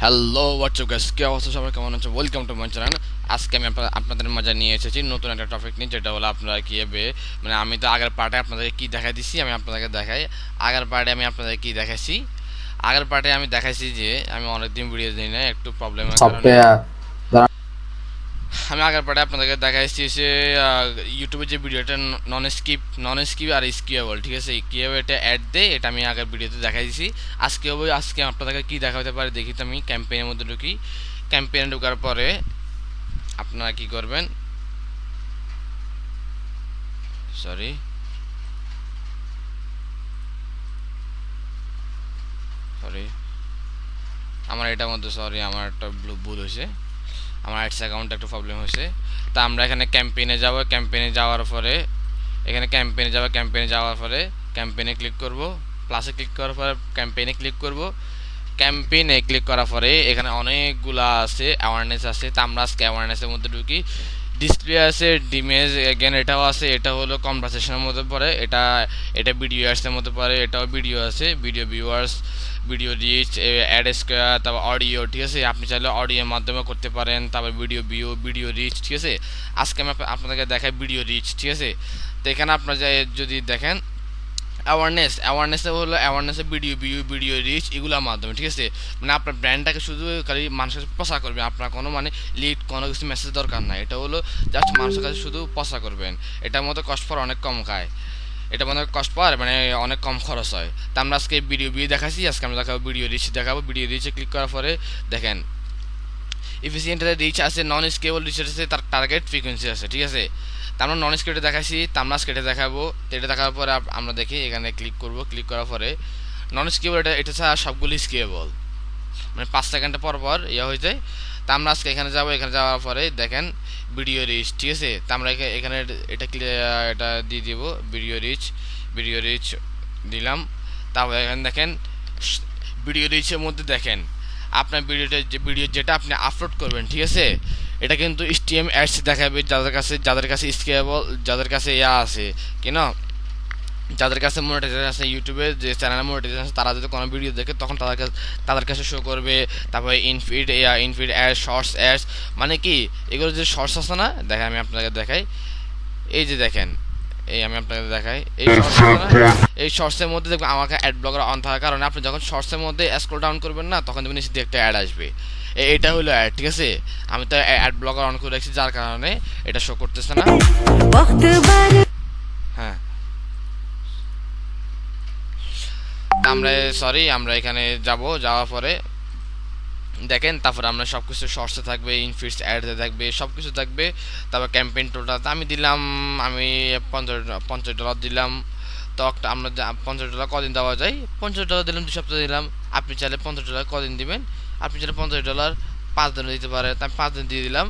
Hello WhatsApp guys কি অবস্থা? সবাই কেমন আছে? ওয়েলকাম টু মাই চ্যানেল আজকে আমি আপনা- আপনাদের মাঝে নিয়ে এসেছি নতুন একটা টপিক নিয়ে যেটা হলো আপনারা কীভাবে মানে আমি তো আগের পার্টে আপনাদেরকে কী দেখাই দিছি আমি আপনাদেরকে দেখাই। আগের পার্টে আমি আপনাদের কী দেখাইছি? আগের পার্টে আমি দেখাইছি যে আমি অনেকদিন ভিডিও দিই না একটু প্রবলেমের কারণে সফটওয়্যার আমি আগের পার্টে আপনাদেরকে দেখাইছি যে ইউটিউবে যে ভিডিওটা নন স্কিপ নন স্কিপ আর স্কিপেবল ঠিক আছে? কীভাবে এটা অ্যাড দেয়, এটা আমি আগের ভিডিওতে দেখাই দিছি। আজকে হবে, আজকে আপনাদেরকে কী দেখাতে পারে দেখি তো আমি ক্যাম্পেইনের মধ্যে ঢুকি। ক্যাম্পেইনে ঢোকার পরে আপনারা কি করবেন? সরি সরি আমার এটার মধ্যে সরি আমার একটা ভুল হয়েছে। আমার অ্যাডস অ্যাকাউন্টে একটু প্রবলেম হয়েছে। তা আমরা এখানে ক্যাম্পেইনে যাব। ক্যাম্পেইনে যাওয়ার পরে, এখানে ক্যাম্পেইনে যাব ক্যাম্পেইনে যাওয়ার পরে ক্যাম্পেইনে ক্লিক করব। প্লাসে ক্লিক করার পরে ক্যাম্পেইনে ক্লিক করব। ক্যাম্পেইনে ক্লিক করার পরে এখানে অনেকগুলা আছে অ্যাওয়ারনেস আছে। তা আমরা আজকে অ্যাওয়ারনেসের মধ্যে ঢুকি। ডিসপ্লে আছে ডিমেজ এগেন এটাও আছে, এটা হলো কনভারসেশনের মধ্যে পড়ে, এটা এটা ভিডিও অ্যাডসের মধ্যে পড়ে, এটাও ভিডিও আছে video viewers video reach ad square তারপর অডিও ঠিক আছে? আপনি চাইলে অডিওর মাধ্যমে করতে পারেন, তারপর ভিডিও ভিউ ভিডিও রিচ ঠিক আছে? আজকে আমি আপ- আপনাদেরকে দেখাই ভিডিও রিচ ঠিক আছে? তো এখানে আপনার যদি দেখেন অ্যাওয়ারনেস অ্যাওয়ারনেসে হলো অ্যাওয়ারনেসে ভিডিও ভিউ ভিডিও রিচ এগুলোর মাধ্যমে, ঠিক আছে? মানে আপনার ব্র্যান্ডটাকে শুধু খালি মানুষের কাছে প্রচার করবে আপনার কোনো মানে লিড কোনো কিছু মেসেজ দরকার নাই। এটা হলো জাস্ট মানুষের কাছে শুধু প্রচার করবেন। এটার মধ্যে কষ্ট পর অনেক কম খায়। এটা মনে কষ্ট পাওয়ার মানে অনেক কম খরচ হয়। তা আমরা আজকে ভিডিও ভিউ দেখাচ্ছি, আজকে আমরা দেখাবো ভিডিও রিচ দেখাবো ভিডিও রিচে ক্লিক করার পরে দেখেন। এফিসিয়েন্টের রিচ আছে নন স্কেবল রিচ আছে, তার টার্গেট ফ্রিকোয়েন্সি আছে, ঠিক আছে? তা আমরা নন স্কেটে দেখাচ্ছি তা আমরা স্কেটে দেখাবো। এটা দেখার পরে আমরা দেখি, এখানে ক্লিক করব। ক্লিক করার পরে নন স্কেবল এটা এটা ছাড়া সবগুলি স্কেবল মানে পাঁচ সেকেন্ডে পর পর ইয়ে হয়ে যায়। তা আমরা আজকে এখানে যাব, এখানে যাওয়ার পরে দেখেন ভিডিও রিচ ঠিক আছে? তা আমরা এখানে এটা এটা দিয়ে দিব ভিডিও রিচ ভিডিও রিচ দিলাম। তারপরে এখানে দেখেন ভিডিও রিচের মধ্যে দেখেন, আপনার ভিডিওটা যে ভিডিও যেটা আপনি আপলোড করবেন, ঠিক আছে? এটা কিন্তু স্টিএম অ্যাডস দেখাবে যাদের কাছে যাদের কাছে স্কেবল যাদের কাছে ইয়া আছে কেন যাদের কাছে মনিটাইজেশন আছে ইউটিউবে যে চ্যানেলে মনিটাইজেশন আছে তারা যদি কোনো ভিডিও দেখে তখন তাদের কাছে তাদের কাছে শো করবে। তারপরে infeed infeed ad shorts ads মানে কি? এগুলো যে শর্টস আছে না? দেখেন আমি আপনাকে দেখাই। এই যে দেখেন এই আমি আপনাকে দেখাই। এই এই শর্টসের মধ্যে দেখবেন আমাকে অ্যাড ব্লগার অন থাকার কারণে আপনি যখন শর্টসের মধ্যে স্ক্রল ডাউন করবেন না তখন দেখবেন নিচে একটা অ্যাড আসবে। এটা হলো অ্যাড ঠিক আছে? আমি তো অ্যাড ব্লকার অন করে রাখছি যার কারণে এটা শো করতেছে না। হ্যাঁ। আমরা সরি আমরা এখানে যাব যাওয়ার পরে দেখেন তারপর আমরা সব কিছু শর্টসে থাকবে ইনফিটস অ্যাডতে থাকবে সব কিছু থাকবে তারপর ক্যাম্পেইন টোটাল আমি দিলাম আমি পঞ্চাশ পঞ্চাশ ডলার দিলাম। তখন আমরা পঞ্চাশ ডলার কদিন দেওয়া যায়? পঞ্চাশ ডলার দিলাম দু সপ্তাহ দিলাম। আপনি চাইলে পঞ্চাশ ডলার কদিন দিবেন? আপনি চাইলে পঞ্চাশ ডলার পাঁচ দিন দিতে পারে, তা আমি পাঁচ দিন দিয়ে দিলাম।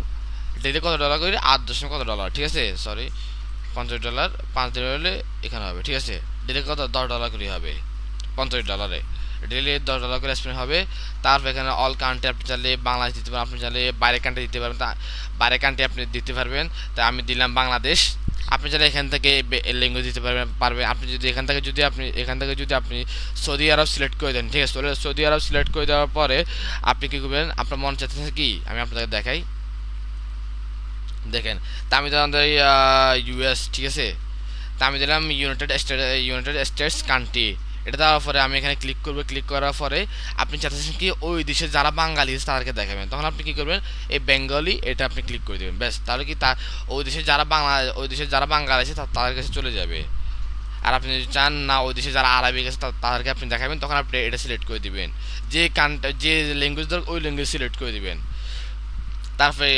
ডেলি কত ডলার করি? আট দশমিক কত ডলার ঠিক আছে? সরি পঞ্চাশ ডলার পাঁচ দিন হলে এখানে হবে, ঠিক আছে? ডেলি কত? দশ ডলার করে হবে, পঞ্চাশ ডলারে ডেলি দশ ডলার করে স্পেন্ড হবে। তারপর এখানে অল কান্ট্রি আপনি চাইলে বাংলাদেশ দিতে পারেন, আপনি চাইলে বাইরের কান্ট্রি দিতে পারবেন তা বাইরের কান্ট্রি আপনি দিতে পারবেন। তা আমি দিলাম বাংলাদেশ। আপনি যারা এখান থেকে ল্যাঙ্গুয়েজ দিতে পারবেন পারবে। আপনি যদি এখান থেকে যদি আপনি এখান থেকে যদি আপনি সৌদি আরব সিলেক্ট করে দেন, ঠিক আছে? সৌদি আরব সিলেক্ট করে দেওয়ার পরে আপনি কী করবেন? আপনার মন চাচ্ছে কি? আমি আপনাদের দেখাই। দেখেন, তা আমি দিলাম ইউএস ঠিক আছে? তা আমি দিলাম United State United States country এটা দেওয়ার পরে আমি এখানে ক্লিক করব। ক্লিক করার পরে আপনি চাচ্ছেন কি ওই দেশে যারা বাঙালি আছে তাদেরকে দেখাবেন। তখন আপনি কী করবেন? এই বেঙ্গলি এটা আপনি ক্লিক করে দেবেন। ব্যাস, তাহলে কি তা ওই দেশে যারা বাংলা ওই দেশে যারা বাঙালি আছে তাদের কাছে চলে যাবে। আর আপনি যদি চান না ওই দেশে যারা আরবি গেছে তাদেরকে আপনি দেখাবেন, তখন আপনি এটা সিলেক্ট করে দিবেন। যে কান্ট্রি যে ল্যাঙ্গুয়েজ দরকার ওই ল্যাঙ্গুয়েজ সিলেক্ট করে দিবেন। তারপরে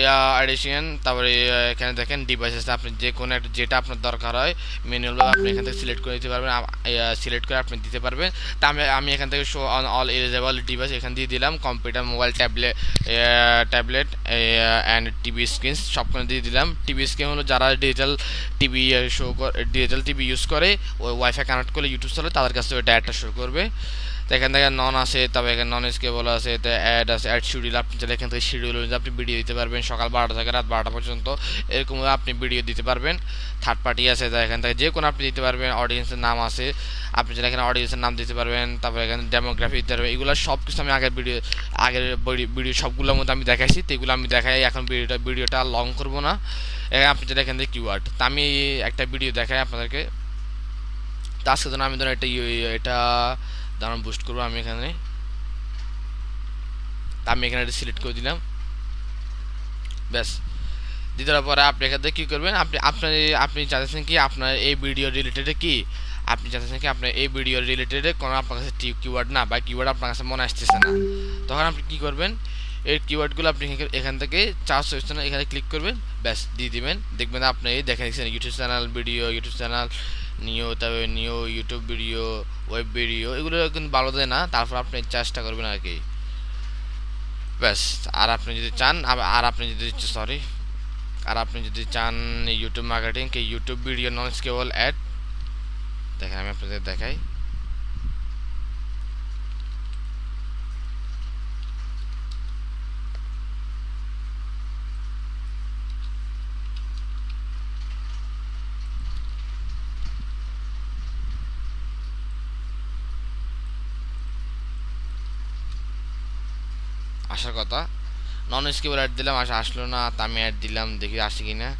এডিশন তারপরে এখানে দেখেন ডিভাইসেস আপনি যে কোনো একটা যেটা আপনার দরকার হয় ম্যানুয়াল আপনি এখান থেকে সিলেক্ট করে দিতে পারবেন সিলেক্ট করে আপনি দিতে পারবেন। তা আমি আমি এখান থেকে show on all eligible device এখান দিয়ে দিলাম computer mobile tablet tablet and TV screen সবখানে দিয়ে দিলাম। টিভি স্ক্রিন হলো যারা digital TV show digital TV use করে, ওই ওয়াইফাই কানেক্ট করলে ইউটিউব চলে তাদের কাছে ওই ডায়াটা শো করবে। তো এখান থেকে নন আছে তবে এখানে নন স্কেবল আছে তো অ্যাড আছে অ্যাড শিডিউল আপনি চাইলে এখান থেকে শিডিউল অনুযায়ী আপনি ভিডিও দিতে পারবেন। সকাল বারোটা থেকে রাত বারোটা পর্যন্ত এরকম আপনি ভিডিও দিতে পারবেন। থার্ড পার্টি আছে, তো এখান থেকে যে কোনো আপনি দিতে পারবেন। অডিয়েন্সের নাম আছে, আপনি চাইলে এখানে অডিয়েন্সের নাম দিতে পারবেন। তারপরে এখানে ডেমোগ্রাফি দিতে পারবেন। এগুলো সব কিছু আমি আগের ভিডিও আগের ভিডিও সবগুলোর মধ্যে আমি দেখাইছি। তো এগুলো আমি দেখাই, এখন ভিডিওটা ভিডিওটা লং করব না। আপনি চাইলে এখান থেকে কিওয়ার্ড তো আমি একটা ভিডিও দেখাই আপনাদেরকে। তার সাথে আমি এটা ইয়ে- এটা দাঁড়ান বুস্ট করব আমি এখানে। আমি এখানে এটা সিলেক্ট করে দিলাম। ব্যাস। দিয়ে দেওয়ার পরে আপনি এখান থেকে কী করবেন? আপনি, আপনার আপনি চাচ্ছেন কি আপনার এই ভিডিও রিলেটেডে কি? আপনি চাচ্ছেন কি আপনার এই ভিডিও রিলেটেডে কোনো আপনার কাছে কিওয়ার্ড না বা কিওয়ার্ড আপনার কাছে মনে আসতেছে না। তখন আপনি কী করবেন? এই কিওয়ার্ডগুলো আপনি এখান- থেকে চার্জ না এখানে ক্লিক করবেন। ব্যাস, দিয়ে দিবেন। দেখবেন আপনি এই দেখেন YouTube channel video YouTube channel নিও, তারপরে নিও ইউটিউব ভিডিও ওয়েব ভিডিও এগুলো কিন্তু ভালো দেয় না, তারপর আপনি চেষ্টা করবেন আর কি। ব্যাস, আর আপনি যদি চান, আর আপনি যদি সরি আর আপনি যদি চান ইউটিউব মার্কেটিং কি YouTube video non skippable ad দেখেন আমি আপনাদের দেখাই। আসার কথা। নন স্কেবল অ্যাড দিলাম, আসা আসলো না, তা আমি অ্যাড দিলাম, দেখি আসে কি না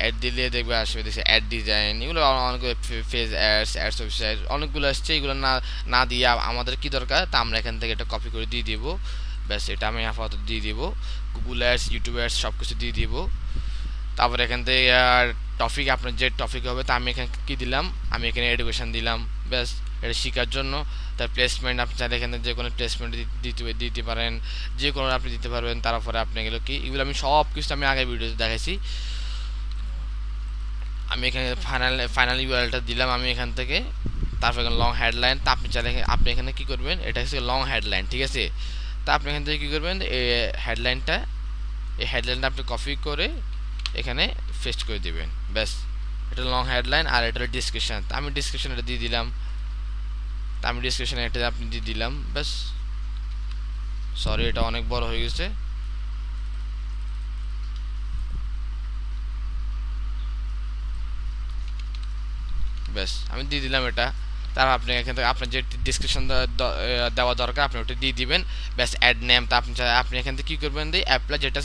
অ্যাড দিলে দেখবে আসবে, দেখছি অ্যাড ডিজাইন এগুলো অনেকগুলো ফেস অ্যাডস অ্যাডস ওয়েবসাইট অনেকগুলো আসছে, এগুলো না না দিয়ে আমাদের কি দরকার? তা আমরা এখান থেকে এটা কপি করে দিয়ে দিব। ব্যাস, এটা আমি আপাতত দিয়ে দিব। গুগল অ্যাডস ইউটিউব অ্যাডস সব কিছু দিয়ে দিব। তারপরে এখান থেকে টপিক আপনার যে টপিক হবে, তা আমি এখানে কী দিলাম? আমি এখানে এডুকেশন দিলাম। ব্যাস, এটা শেখার জন্য। তার প্লেসমেন্ট আপনি চাইলে এখানে যে কোনো প্লেসমেন্ট দিতে দিতে পারেন, যে কোনো আপনি দিতে পারবেন, তারপরে আপনি এগুলো কি, এগুলো আমি সব কিছু আমি আগে ভিডিওতে দেখাইছি। আমি এখানে ফাইনাল ফাইনাল ইউআরএলটা দিলাম আমি এখান থেকে, তারপর এখানে লং হেডলাইন তা আপনি চাইলে আপনি এখানে কী করবেন, এটা হচ্ছে লং হেডলাইন ঠিক আছে? তা আপনি এখান থেকে কী করবেন এই হেডলাইনটা এই হেডলাইনটা আপনি কপি করে এখানে পেস্ট করে দিবেন, ব্যাস। এটা লং হেডলাইন আর এটা ডিসক্রিপশন আমি ডিসক্রিপশন এটা দিয়ে দিলাম। তা আমি ডিসক্রিপশনে এটা আপনি দিয়ে দিলাম, ব্যাস। সরি এটা অনেক বড় হয়ে গেছে। ব্যাস, আমি দিয়ে দিলাম এটা। তারপর আপনি এখান থেকে, আপনার যে ডিসক্রিপশন দেওয়া দরকার, আপনি ওটা দিয়ে দিবেন। ব্যাস অ্যাড নেম তা আপনি আপনি এখান থেকে কী করবেন দিয়ে অ্যাপ্লাই যেটা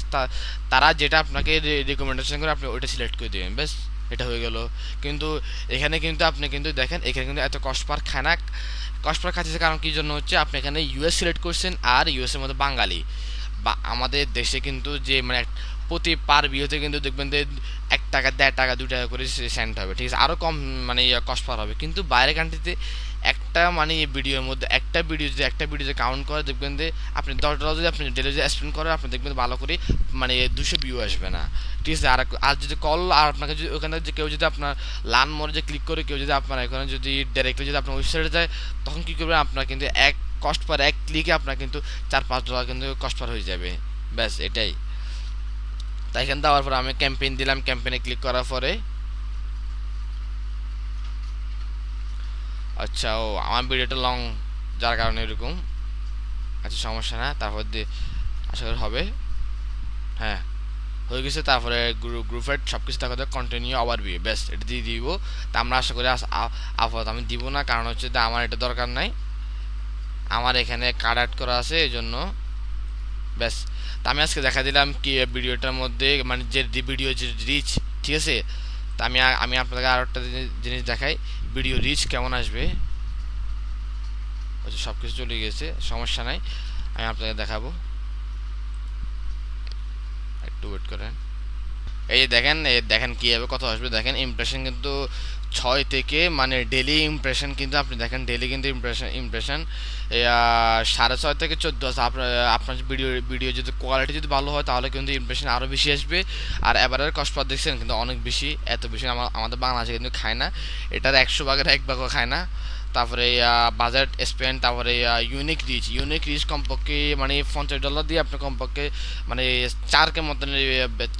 তারা যেটা আপনাকে রিকমেন্ডেশন করে, আপনি ওটা সিলেক্ট করে দেবেন। ব্যাস, এটা হয়ে গেল। কিন্তু এখানে কিন্তু আপনি কিন্তু দেখেন, এখানে কিন্তু এত কষ্ট পার খায় কষ্ট খাচ্ছে কারণ কী জন্য হচ্ছে, আপনি এখানে ইউএস সিলেক্ট করছেন আর ইউএসের মধ্যে বাঙালি। বা আমাদের দেশে কিন্তু যে মানে প্রতি পার বিয়েতে কিন্তু দেখবেন যে এক টাকা, দেড় টাকা দু টাকা করে সেন্ট হবে, ঠিক আছে? আরও কম মানে কষ্ট পার হবে। কিন্তু বাইরের কান্ট্রিতে একটা মানে ভিডিওর মধ্যে, একটা ভিডিও যদি একটা ভিডিওতে কাউন্ট করে, দেখবেন যে আপনি দশ ডলার যদি আপনি ডেলি যদি স্পেন্ড করেন, আপনি দেখবেন ভালো করে মানে দুশো ভিউ আসবে না। ঠিক আছে? আর আর যদি কল আর আপনাকে যদি ওখানে যে কেউ যদি আপনার লান মোড়ে যে ক্লিক করে, কেউ যদি আপনার এখানে যদি ডাইরেক্টলি যদি আপনার ওয়েবসাইটে যায়, তখন কী করবেন? আপনার কিন্তু এক কষ্ট পার এক ক্লিকে আপনার কিন্তু চার, পাঁচ ডলার কিন্তু কষ্ট পার হয়ে যাবে। ব্যাস, এটাই। তাই এখানে দেওয়ার পরে আমি ক্যাম্পেইন দিলাম ক্যাম্পেইনে ক্লিক করার পরে। আচ্ছা ও, আমার ভিডিওটা লং যার কারণে এরকম। আচ্ছা সমস্যা না, তারপর দিয়ে আশা করি হবে। হ্যাঁ হয়ে গেছে, তারপরে গ্রুপ গ্রুপের সব কিছু দেখা কন্টিনিউ আবার বিয়ে ব্যাস, এটা দিয়ে দিব। তা আমরা আশা করি আপাতত আমি দিব না, কারণ হচ্ছে যে আমার এটা দরকার নাই। আমার এখানে কার্ড অ্যাড করা আছে, এই জন্য। ব্যাস তা আমি আজকে দেখা দিলাম কি ভিডিওটার মধ্যে মানে যে ভিডিও যে রিচ ঠিক আছে? তা আমি আমি আপনাকে আরও একটা জিনিস- দেখাই ভিডিও রিচ কেমন আসবে? সব কিছু চলে গেছে, সমস্যা নাই, আমি আপনাকে দেখাবো। একটু ওয়েট করেন। এই যে দেখেন, এই দেখেন কীভাবে কত আসবে। দেখেন ইমপ্রেশন কিন্তু ছয় থেকে মানে ডেলি ইমপ্রেশন কিন্তু আপনি দেখেন ডেলি কিন্তু ইমপ্রেশন ইমপ্রেশন সাড়ে ছয় থেকে চোদ্দ আপনার আপনার ভিডিও ভিডিও যদি কোয়ালিটি যদি ভালো হয়, তাহলে কিন্তু ইমপ্রেশন আরও বেশি আসবে। আর এবারের কষ্টপাত দেখছেন কিন্তু অনেক বেশি, এত বেশি আমা- আমাদের বাংলাদেশে কিন্তু খায় না। এটার একশো ভাগের এক ভাগও খায় না। তারপরে বাজেট স্পেন্ড তারপরে ইউনিক রিচ ইউনিক রিচ কমপক্ষে মানে পঞ্চাশ ডলার দিয়ে আপনি কমপক্ষে মানে চার কে মতন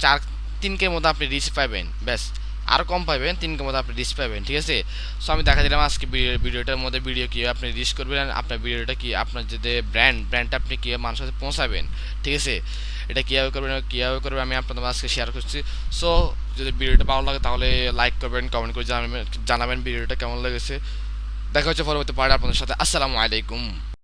চার তিন কে মতো আপনি রিচ পাবেন ব্যাস। আরও কম পাবেন তিন কম আপনি রিচ পাবেন ঠিক আছে? সো আমি দেখা দিলাম আজকে ভিডিও- ভিডিওটার মধ্যে ভিডিও কীভাবে আপনি রিচ করবেন আপনার ভিডিওটা কি, আপনার যে ব্র্যান্ড ব্র্যান্ডটা আপনি কীভাবে মানুষের সাথে পৌঁছাবেন, ঠিক আছে? এটা কীভাবে করবেন কীভাবে করবেন আমি আপনাদের আজকে শেয়ার করছি। সো যদি ভিডিওটা ভালো লাগে তাহলে লাইক করবেন কমেন্ট করে জানাবেন জানাবেন ভিডিওটা কেমন লেগেছে। দেখা হচ্ছে পরবর্তী পার্ট আপনাদের সাথে। আসসালামু আলাইকুম।